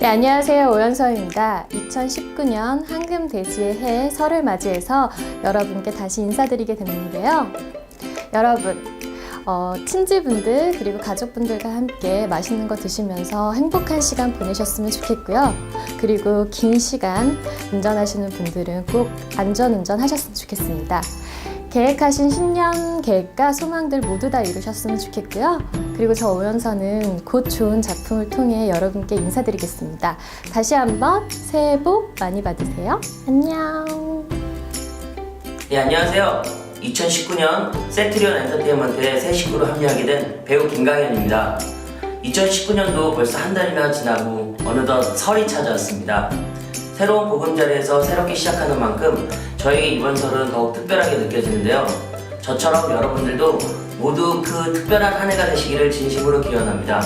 네, 안녕하세요. 오연서입니다. 2019년 황금돼지의 해 설을 맞이해서 여러분께 다시 인사드리게 됐는데요. 여러분, 어, 친지분들 그리고 가족분들과 함께 맛있는 거 드시면서 행복한 시간 보내셨으면 좋겠고요. 그리고 긴 시간 운전하시는 분들은 꼭 안전 운전 하셨으면 좋겠습니다. 계획하신 신년 계획과 소망들 모두 다 이루셨으면 좋겠고요. 그리고 저 오연서는 곧 좋은 작품을 통해 여러분께 인사드리겠습니다. 다시 한번 새해 복 많이 받으세요. 안녕. 네, 안녕하세요. 2019년 세트리온 엔터테인먼트의 새 식구로 합류하게 된 배우 김강현입니다. 2019년도 벌써 한 달이나 지나고 어느덧 설이 찾아왔습니다. 새로운 보금자리에서 새롭게 시작하는 만큼 저에게 이번 설은 더욱 특별하게 느껴지는데요. 저처럼 여러분들도 모두 그 특별한 한 해가 되시기를 진심으로 기원합니다.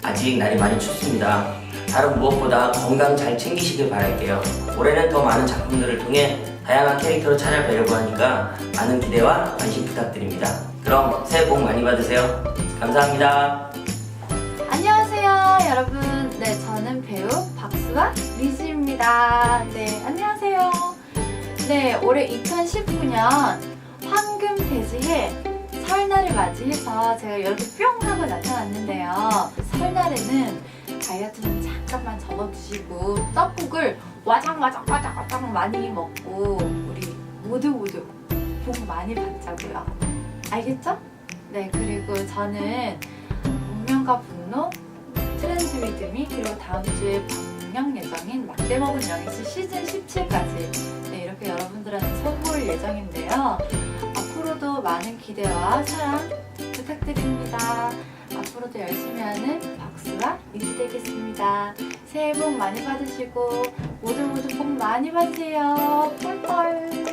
아직 날이 많이 춥습니다. 다른 무엇보다 건강 잘 챙기시길 바랄게요. 올해는 더 많은 작품들을 통해 다양한 캐릭터로 찾아뵈려고 하니까 많은 기대와 관심 부탁드립니다. 그럼 새해 복 많이 받으세요. 감사합니다. 리즈입니다. 네, 안녕하세요. 네, 올해 2019년 황금 돼지해 설날을 맞이해서 제가 이렇게 뿅 하고 나타났는데요. 설날에는 다이어트는 잠깐만 접어두시고 떡국을 와장와장 와장 와장 많이 먹고 우리 모두 모두 복 많이 받자고요. 알겠죠? 네, 그리고 저는 운명과 분노, 트렌드 위드미 그리고 다음 주에 방 영 예정인 막대 먹은 영예시 시즌 17까지 네, 이렇게 여러분들한테 선보일 예정인데요. 앞으로도 많은 기대와 사랑 부탁드립니다. 앞으로도 열심히 하는 박수와 리즈 되겠습니다. 새해 복 많이 받으시고 모두 모두 복 많이 받으세요. 뿔뿔